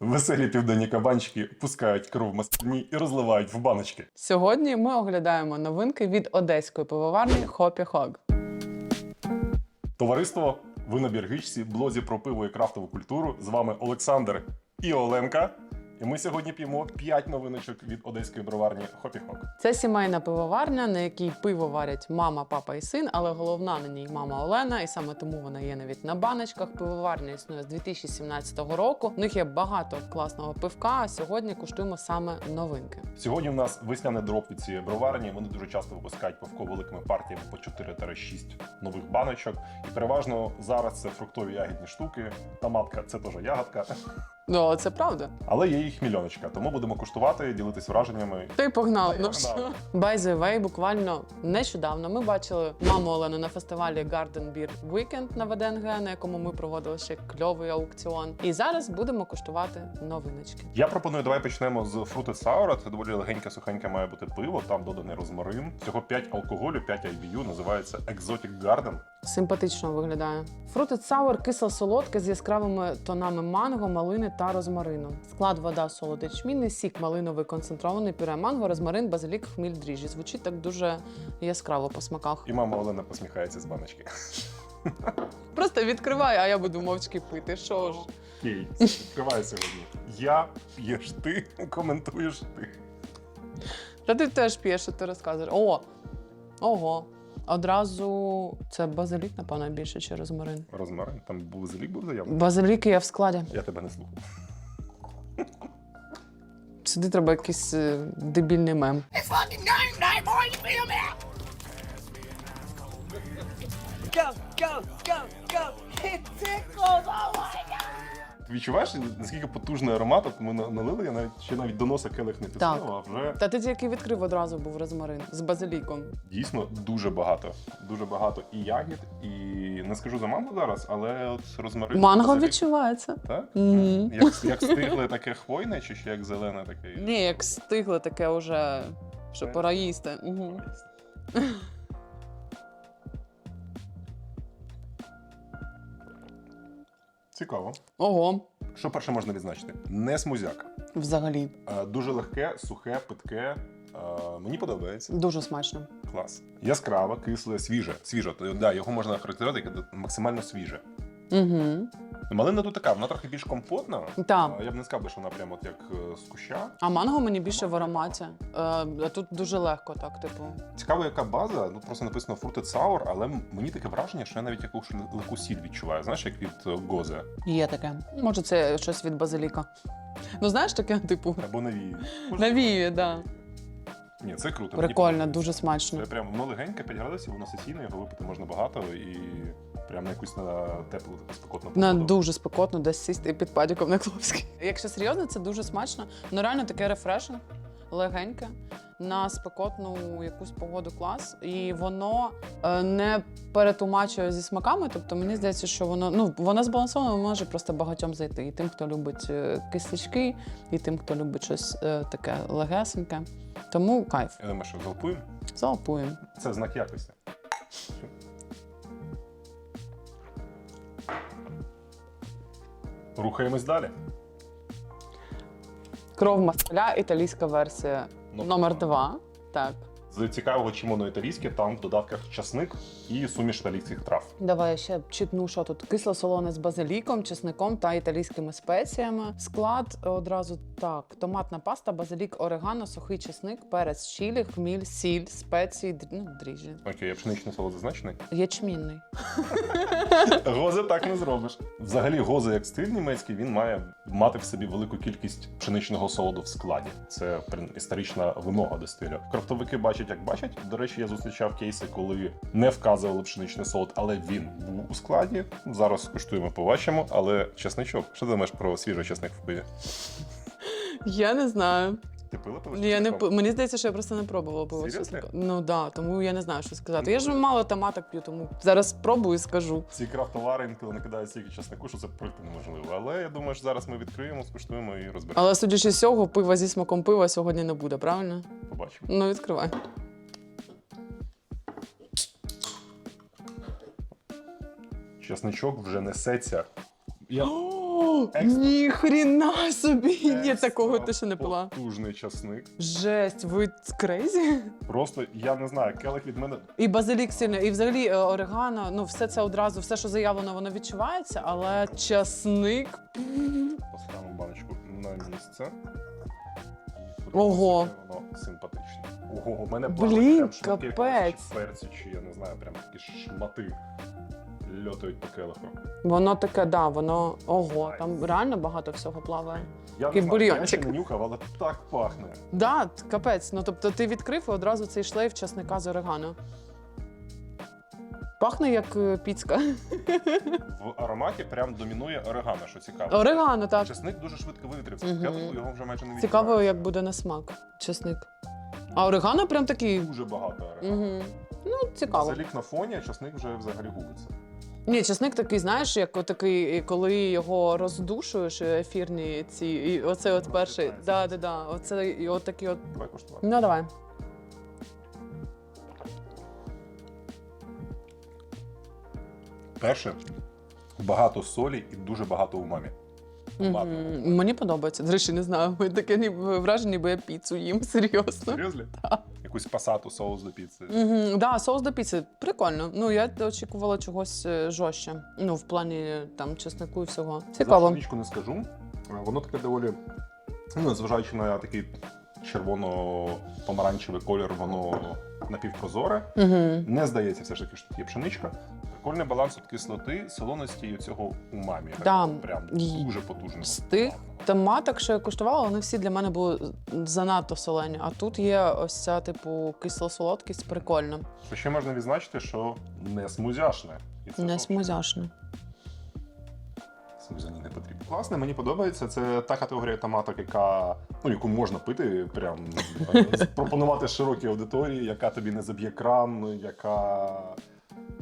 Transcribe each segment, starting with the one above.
Веселі південні кабанчики пускають кров в мастині і розливають в баночки. Сьогодні ми оглядаємо новинки від одеської пивоварні Хопі Хог. Товариство, ви на Біргичці, блозі про пиво і крафтову культуру. З вами Олександр і Оленка. І ми сьогодні п'ємо 5 новиночок від одеської броварні Хопі Хок. Це сімейна пивоварня, на якій пиво варять мама, папа і син, але головна на ній мама Олена, і саме тому вона є навіть на баночках. Пивоварня існує з 2017 року. В них є багато класного пивка. А сьогодні куштуємо саме новинки. Сьогодні у нас весняний дроп від цієї броварні. Вони дуже часто випускають пивко великими партіями по 4-6 нових баночок. І переважно зараз це фруктові ягідні штуки. Томатка це теж ягодка. Ну, це правда. Але є їх мільйоночка, тому будемо куштувати, ділитись враженнями. Погнав. Ну Погнали. що? By the way, буквально нещодавно ми бачили маму Олену на фестивалі Garden Beer Weekend на ВДНГ, на якому ми проводили ще кльовий аукціон. І зараз будемо куштувати новиночки. Я пропоную, давай почнемо з Fruited Sour. Це доволі легеньке, сухеньке має бути пиво. Там доданий розмарин. Всього 5 алкоголю, 5 IBU, називається Exotic Garden. Симпатично виглядає. Fruited Sour кисло солодке з яскравими тонами манго, малини та розмарину. Склад вода, солод ячмінний, сік малиновий концентрований, пюре манго, розмарин, базилік, хміль, дріжджі. Звучить так дуже яскраво по смаках. І мама Олена посміхається з баночки. Просто відкривай, а я буду мовчки пити. Що ж? Окей, відкривай сьогодні. Я п'єш ти, коментуєш ти. Та ти теж п'єш, що ти розказуєш. О! Ого! Одразу це базилік, напевно, більше чи розмарин. Розмарин, там був зелік був заявлений. Базилік є в складі. Я тебе не слухав. Сюди треба якийсь е, дебільний мем. Go, go, go, go. It tickles. Oh my god. Ти відчуваєш, наскільки потужний аромат? От ми налили, я навіть ще навіть до носа келих не тиснув, а вже Та ти тільки відкрив одразу був розмарин з базиліком. дійсно дуже багато. Дуже багато і ягід, і не скажу за манго зараз, але от розмарин. Манго базилік. відчувається. Так? Мгм. Як, як стигле таке хвойне, чи ще як зелене таке? Ні, як стигле таке вже, що пора їсти. Угу. Цікаво. Ого, Що перше можна відзначити? Не смузяк. взагалі, Е, Дуже легке, сухе, питке. Е, Мені подобається. дуже смачно. Клас. Яскраве, кисле, свіже. Свіже. То, да, його можна характеризувати як максимально свіже. Угу. Малина тут така, вона трохи більш компотна. Так. Я б не сказав, що вона прямо от як е, з куща. А манго мені більше в ароматі. Е, а тут дуже легко, так, типу. Цікаво, яка база. Ну просто написано Fruited Sour, але м- мені таке враження, що я навіть якусь легку сіль відчуваю. Знаєш, як від е, Гозе Є таке. Може, це щось від базиліка. Ну, знаєш таке, типу, або навії. навіює, да. Ні, це круто. Прикольно, дуже смачно. Це прям воно легеньке, 5 градусів, воно сесійне, його випити можна багато і прям на якусь на теплу таку спекотну На погоду. дуже спекотно десь сісти під падіком на Клопській. Якщо серйозно, це дуже смачно. Ну реально таке рефрешинг, легеньке, на спекотну якусь погоду клас. І воно е, не перетумачує зі смаками. Тобто мені здається, що воно ну воно збалансовано може просто багатьом зайти. І тим, хто любить е, кислячки, і тим, хто любить щось е, таке легесеньке. Тому кайф. Я думаю, що залпуємо. Залпуємо. Це знак якості. Рухаємось далі. Кров москаля, італійська версія Ну, номер два. Так. З цікавого, чим воно італійське, там в додатках часник і суміш італійських трав. Давай я ще читну, що тут кисло-солоне з базиліком, чесником та італійськими спеціями. Склад одразу так: томатна паста, базилік, орегано, сухий чесник, перець, чілі, хміль, сіль, спеції, дрі- ну, дріжджі. Окей, а пшеничний солод зазначений. Ячмінний. Гозе так не зробиш. Взагалі, гозе як стиль німецький, він має мати в собі велику кількість пшеничного солоду в складі. Це історична вимога до стилю. Крафтовики бачать, як бачать. До речі, я зустрічав кейси, коли не вказували пшеничний солод, але він був у складі. Зараз скуштуємо, побачимо. Але чесничок, що думаєш про свіжий чесник в пиві? Я не знаю. Ти пила пиво? з Я не пи- мені здається, що я просто не пробувала пиво Серйозно? чесником. Ну да, тому я не знаю, що сказати. Я ж мало томаток п'ю, тому зараз спробую і скажу. Ці крафтовари інколи накидають стільки чеснику, що це пройти неможливо. Але я думаю, що зараз ми відкриємо, скуштуємо і розберемо. Але судячи з цього, пива зі смаком пива сьогодні не буде, правильно? Побачимо. Ну, відкривай. Чесничок вже несеться. Я Екстра. Ні хріна собі! Ні, такого ти ще не пила. Потужний часник. Жесть, ви крейзі? Просто я не знаю, келих від мене І базилік сильний, і взагалі е, орегано, ну все це одразу, все, що заявлено, воно відчувається, але часник. поставимо баночку на місце. І Ого. яке Воно симпатичне. Ого, у мене Блін, плавають прям шматки капець. перцю, чи я не знаю, прям такі шмати льотають по келиху. Воно таке, да, воно ого, там реально багато всього плаває. Я Такий не знаю, я бульйончик. не нюхав, але так пахне. Да, т- капець. Ну тобто ти відкрив і одразу цей шлейф часника з орегано. Пахне як е, піцка. В ароматі прям домінує орегано, що цікаво. Орегано, так. Чесник дуже швидко вивітрився. Мгм. Келиху його вже майже не Цікаво, як буде на смак часник. А орегано прям такий. Дуже багато орегано. Угу. Ну, цікаво. Базилік на фоні, а часник вже взагалі губиться. Ні, часник такий, знаєш, як отакий, коли його роздушуєш, ефірні ці, і оце от перший. Да, да, да. Оце і от такий от. Давай коштувати. Ну давай. Перше, багато солі і дуже багато умамі. Ладно. Мгм. Мені подобається. До речі, не знаю. Ми таке ніби враження, ніби я піцу їм серйозно. Серйозно? Якусь пасату соус до піци. Угу, да, соус до піци. Прикольно. Ну, я очікувала чогось е, жорстче. Ну, в плані там чеснику і всього. За Цікаво. пшеничку не скажу. Воно таке доволі, ну, зважаючи на такий червоно-помаранчевий колір, воно напівпрозоре. Угу. Не здається все ж таки, що тут є пшеничка. Прикольний баланс от кислоти, солоності і цього умамі. Да. Прям дуже потужно. З тих томаток, що я куштувала, вони всі для мене були занадто солені. А тут є ось ця, типу, кисло-солодкість, прикольно. Ще можна відзначити, що не смузяшне. І це Не топ. смузяшно. Смузяні не потрібно. Класне, мені подобається. Це та категорія томаток, яка ну яку можна пити, прям е, пропонувати широкій аудиторії, яка тобі не заб'є кран, яка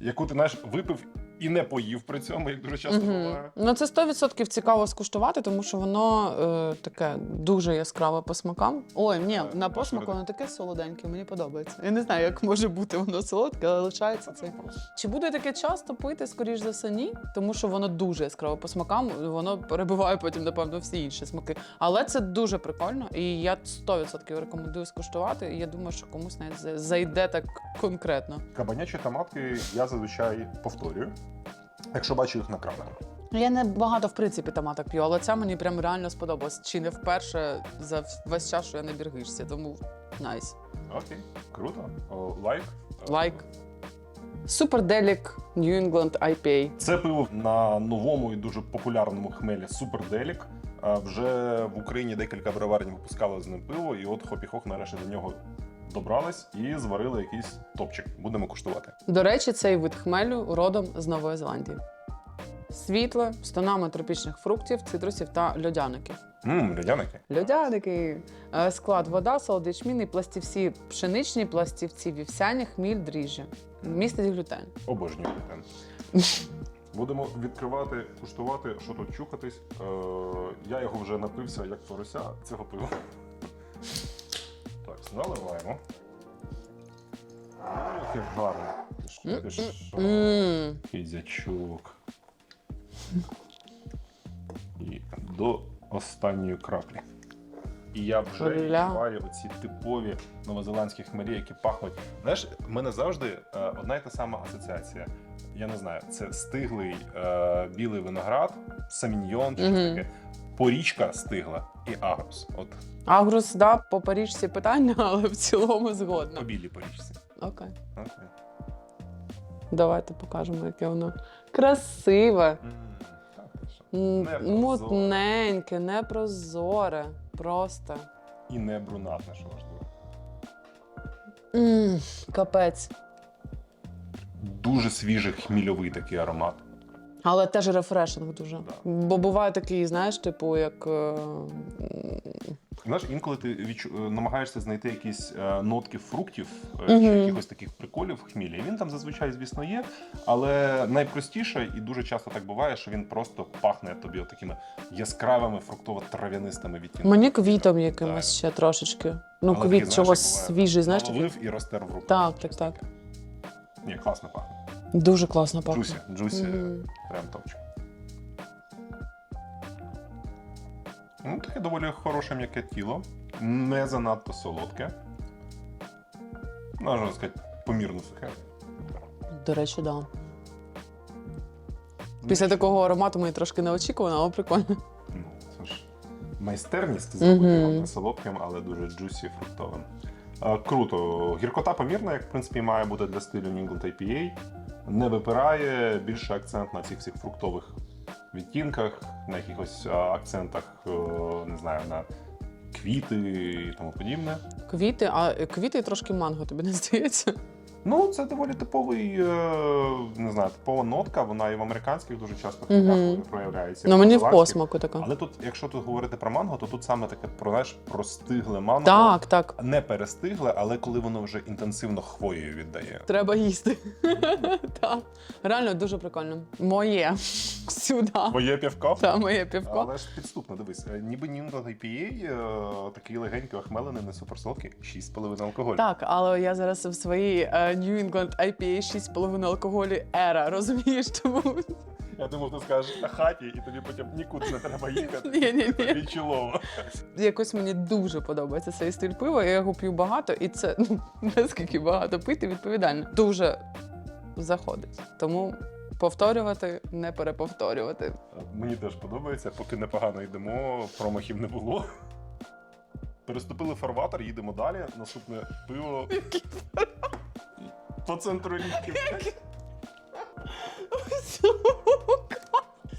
яку ти знаєш, випив і не поїв при цьому, як дуже часто Мгм. буває. Ну, це 100% цікаво скуштувати, тому що воно е, таке дуже яскраве по смакам. Ой, ні, на посмаку воно таке солоденьке, мені подобається. Я не знаю, як може бути воно солодке, але лишається це. Чи буду я таке часто пити, скоріш за все, ні, тому що воно дуже яскраво по смакам, воно перебиває потім, напевно, всі інші смаки. Але це дуже прикольно, і я 100% рекомендую скуштувати. І я думаю, що комусь навіть за- зайде так конкретно. Кабанячі томатки я зазвичай повторюю, якщо бачу їх на кранах. Я не багато в принципі томаток п'ю, але ця мені прям реально сподобалась. Чи не вперше за весь час, що я на біргишці, тому найс. Окей, круто. О, лайк. Лайк. Суперделік New England IPA. Це пиво на новому і дуже популярному хмелі Суперделік. Вже в Україні декілька броварень випускали з ним пиво, і от Хопі Хох нарешті до нього добрались і зварили якийсь топчик. Будемо куштувати. До речі, цей вид хмелю родом з Нової Зеландії. Світле, з тонами тропічних фруктів, цитрусів та льодяників. Мм, льодяники. Льодяники. Е, Склад вода, солод ячмінний, пластівці пшеничні, пластівці вівсяні, хміль, дріжджі. Містить глютен. Обожнюю глютен. Будемо відкривати, куштувати, що тут чухатись. Е, я його вже напився як порося цього пива. Так, наливаємо. Яке гарне. Ти? Кізячок. І до останньої краплі. І я вже відчуваю оці типові новозеландські хмелі, які пахнуть. Знаєш, в мене завжди е, одна й та сама асоціація. Я не знаю, це стиглий е, білий виноград, саміньйон чи щось таке. Порічка стигла і агрус. От Агрус, да, по парічці питання, але в цілому згодна. по білій порічці. Окей. Окей. Давайте покажемо, яке воно красиве, М, так, мутненьке, непрозоре. Просто. І не брунатне, що важливо. м капець. Дуже свіжий хмільовий такий аромат. Але теж рефрешинг дуже. Да. Бо буває такий, знаєш, типу, як. е, Знаєш, інколи ти відчу... е, намагаєшся знайти якісь е, нотки фруктів е, Мгм. чи якихось таких приколів в хмілі. І Він там зазвичай, звісно, є. Але найпростіше і дуже часто так буває, що він просто пахне тобі такими яскравими фруктово-трав'янистими відтінками. Мені квітом якимось Так. ще трошечки. Ну, Але такий, квіт знаєш, чогось як буває, свіжий, знаєш, такий. Наловив і розтер в руках. Так, так, так. Ні, класно пахне. Дуже класно пахне. Джусі, джусі, Мгм. прям топчик. Ну, таке доволі хороше м'яке тіло, не занадто солодке. Можна сказати, помірно сухе. До речі, да. Після такого аромату мені трошки неочікувано, але прикольно. Ну, це ж майстерність зробити його не солодким, але дуже джусі фруктовим. Круто. Гіркота помірна, як в принципі має бути для стилю New England IPA. Не випирає, більше акцент на цих всіх фруктових відтінках, на якихось акцентах, е, не знаю, на квіти і тому подібне. Квіти, а квіти і трошки манго, тобі не здається? Ну, це доволі типовий, е, не знаю, типова нотка. Вона і в американських дуже часто Мгм. хітах проявляється. Ну мені в посмаку така. Але тут, якщо тут говорити про манго, то тут саме таке про знаєш, простигле манго. Так, так. Не перестигле, але коли воно вже інтенсивно хвоєю віддає. Треба їсти. Так. Реально дуже прикольно. Моє. Сюди. Твоє півко? Та моє півко. Але ж підступно, дивись, е, ніби England IPA, е, такий легенький охмелений, не суперсолодкий, 6,5 алкоголю. Так, але я зараз в своїй New England IPA 6,5 алкоголю ера, розумієш? Тому Я думав, ти скажеш на хаті, і тобі потім нікуди не треба їхати. Ні-ні-ні. Тобі чолово. якось мені дуже подобається цей стиль пива. Я його п'ю багато, і це ну наскільки багато пити відповідально. Дуже заходить. Тому повторювати, не переповторювати. Мені теж подобається, поки непогано йдемо, промахів не було. Переступили фарватер, їдемо далі. Наступне пиво. По центру річки.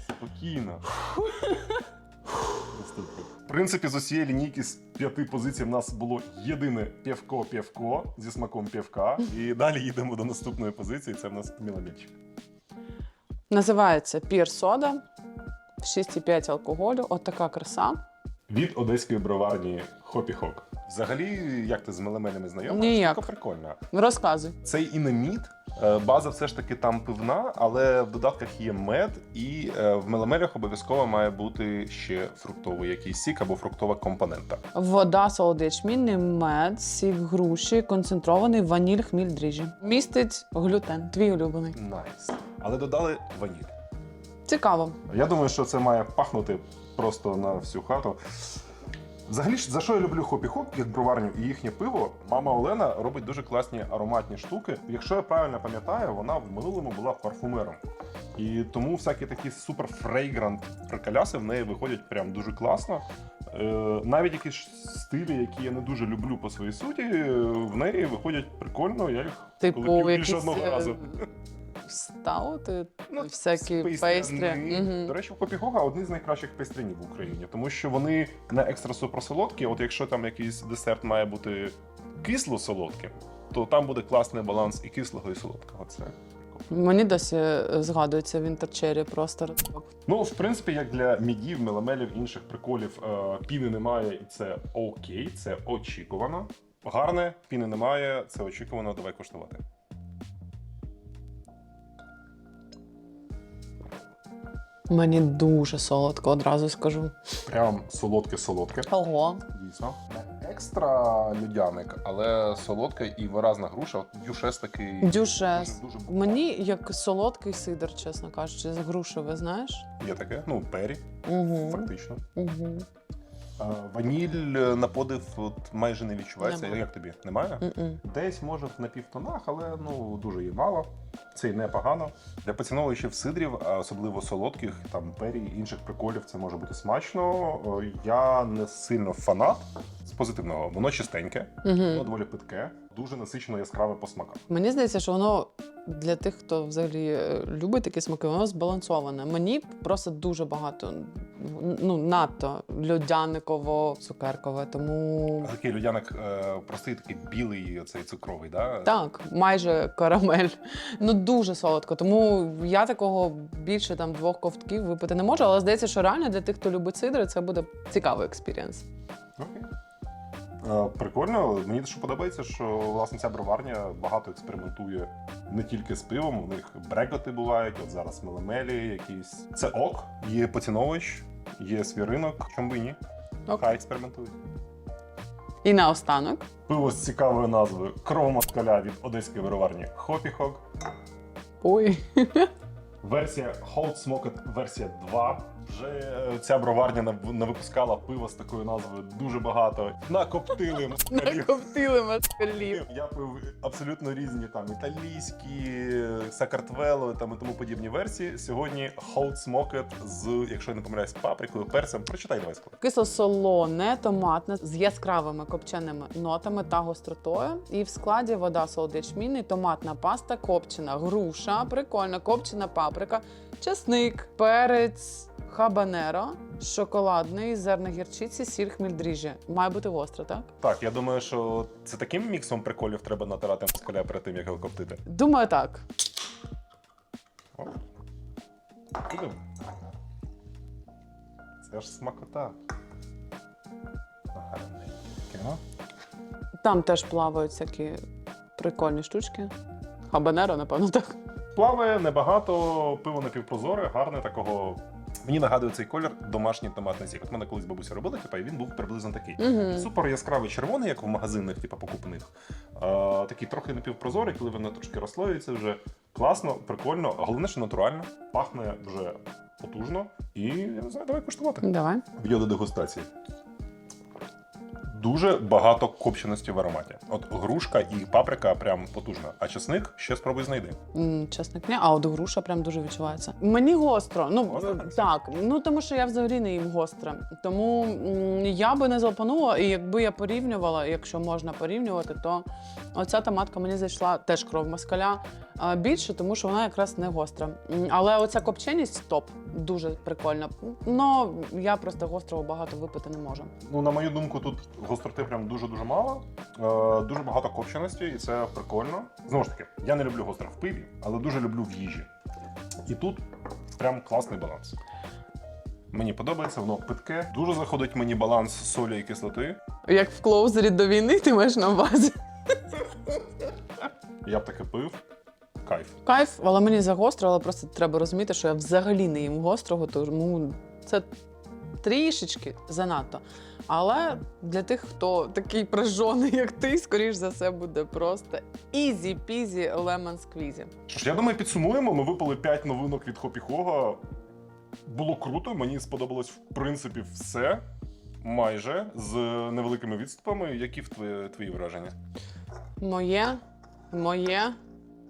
Спокійно. В принципі, з усієї лінійки з п'яти позицій в нас було єдине півко-півко зі смаком півка. І далі їдемо до наступної позиції. Це в нас міломільчик. Називається пір сода, 6,5 алкоголю. От така краса. Від одеської броварні Хопі Хок. Взагалі, як ти з мелемелями знайома? Ніяк. Штука прикольна. Розказуй. Цей інеміт, е, база все ж таки там пивна, але в додатках є мед, і е, в мелемелях обов'язково має бути ще фруктовий якийсь сік або фруктова компонента. Вода, солодий ячмінний мед, сік груші, концентрований ваніль, хміль, дріжджі. Містить глютен. Твій улюблений. Найс. Але додали ваніль. Цікаво. Я думаю, що це має пахнути просто на всю хату. Взагалі, за що я люблю Хопі Хоп як броварню і їхнє пиво, мама Олена робить дуже класні ароматні штуки. Якщо я правильно пам'ятаю, вона в минулому була парфумером. І тому всякі такі супер фрейгрант приколяси в неї виходять прям дуже класно. Е, навіть якісь стилі, які я не дуже люблю по своїй суті, в неї виходять прикольно. Я їх коли Типу, п'ю більше якісь одного е, разу. Стаути, Ну, всякі пейстрі. Мгм. До речі, в Копігога одні з найкращих пейстрянів в Україні, тому що вони не екстра суперсолодкі. От якщо там якийсь десерт має бути кисло солодким, то там буде класний баланс і кислого, і солодкого. Це. Мені досі е, згадується Вінтерчері просто. ну, в принципі, як для мідів, меломелів, інших приколів, е, піни немає, і це окей, це очікувано. Гарне, піни немає, це очікувано. Давай коштувати. Мені дуже солодко, одразу скажу. Прям солодке-солодке. Ого. Дійсно. Не екстра людяник, але солодка і виразна груша. От дюшес такий. Дюшес. Дуже, дуже Мені як солодкий сидр, чесно кажучи, з грушеве, знаєш? Є таке. Ну, пері, Угу. фактично. Угу. Ваніль на подив от, майже не відчувається. Нема. Як тобі? Немає? М-м. Десь може в напівтонах, але ну дуже її мало. Це й непогано. Для поціновувачів сидрів, особливо солодких, там пері інших приколів, це може бути смачно. Я не сильно фанат з позитивного. Воно чистеньке, воно Угу. доволі питке, дуже насичено яскраве по смаках. Мені здається, що воно для тих, хто взагалі е, любить такі смаки, воно збалансоване. Мені просто дуже багато, ну надто льодяниково, цукеркове. Тому Такий людяник е, простий, такий білий, цей цукровий, да? так, майже карамель. Ну дуже солодко. Тому я такого більше там двох ковтків випити не можу. Але здається, що реально для тих, хто любить сидри, це буде цікавий експірієнс. Окей. Е, Прикольно. Мені що подобається, що власне ця броварня багато експериментує не тільки з пивом. У них брекоти бувають, от зараз мелемелі, якісь. Це ок, є поціновувач, є свій ринок. Чому би і ні? Ок. Хай експериментують. І наостанок. Пиво з цікавою назвою Кров москаля від одеської вироварні Хопіхок. Ой. Версія Hold Smoked версія 2. Вже е, ця броварня нав- навипускала пива з такою назвою дуже багато. Накоптили москалів. Накоптили москалів. Я пив абсолютно різні там італійські, сакартвело там і тому подібні версії. Сьогодні Hot Smoked з, якщо я не помиляюсь, паприкою, перцем. Прочитай давай скоро. Кисло-солоне, томатне з яскравими копченими нотами та гостротою. І в складі вода солод томатна паста, копчена груша, прикольна, копчена паприка, чесник, перець. Хабанеро, шоколадний, зерна гірчиці, сіль, хміль, дріжджі. Має бути гостро, так? Так, я думаю, що це таким міксом приколів треба натирати москаля перед тим, як його коптити. Думаю, так. О. Це ж смакота. Гарненьке, ну. Там теж плавають всякі прикольні штучки. Хабанеро, напевно, так. Плаває небагато, пиво напівпрозоре, гарне такого. Мені нагадує цей колір домашній томатний сік. От мене колись бабуся робила, типа, і він був приблизно такий. Угу. Супер яскравий червоний, як в магазинах, типу, покупних. А, такий трохи напівпрозорий, коли воно трошки розслоюється вже. Класно, прикольно. Головне, що натурально, пахне вже потужно. І я не знаю, давай куштувати. Давай. Відео до дегустації. Дуже багато копченості в ароматі. От грушка і паприка прям потужна. А чесник ще спробуй знайди. М, Чесник, ні, а от груша прям дуже відчувається. Мені гостро. Ну Гостро? так, ну тому що я взагалі не їм гостре. Тому м, я би не залпанула, і якби я порівнювала, якщо можна порівнювати, то оця томатка мені зайшла теж кров москаля а, більше, тому що вона якраз не гостра. М, Але оця копченість топ, дуже прикольно. Ну я просто гострого багато випити не можу. Ну, на мою думку, тут гостроти прям дуже-дуже мало. Е, дуже багато копченості, і це прикольно. Знову ж таки, я не люблю гостре в пиві, але дуже люблю в їжі. І тут прям класний баланс. Мені подобається, воно питке. Дуже заходить мені баланс солі і кислоти. Як в клоузері до війни, ти маєш на увазі. Я б таке пив. Кайф. Кайф, але мені загостро, але просто треба розуміти, що я взагалі не їм гострого, тому це трішечки занадто. Але для тих, хто такий прижжений, як ти, скоріш за все, буде просто ізі-пізі лемон сквізі. Що ж, я думаю, підсумуємо. Ми випили 5 новинок від Хопі Хога. Було круто, мені сподобалось в принципі все. Майже з невеликими відступами. Які в твої, твої враження? Моє, моє,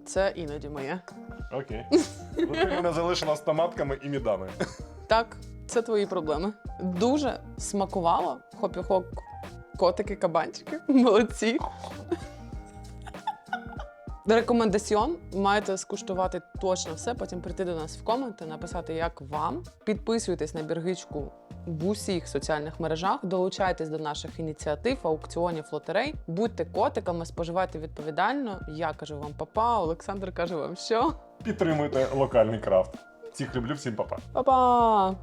це іноді моє. Окей. Ну, ти мене залишила з томатками і мідами. Так, це твої проблеми. Дуже смакувало. Хопі-хок, котики, кабанчики. Молодці. Рекомендаціон маєте скуштувати точно все. Потім прийти до нас в коменти, написати, як вам. Підписуйтесь на біргичку в усіх соціальних мережах, долучайтесь до наших ініціатив, аукціонів, лотерей. Будьте котиками, споживайте відповідально. Я кажу вам папа, Олександр каже вам що. Підтримуйте локальний крафт. Всіх люблю, всім па-па. Па-па!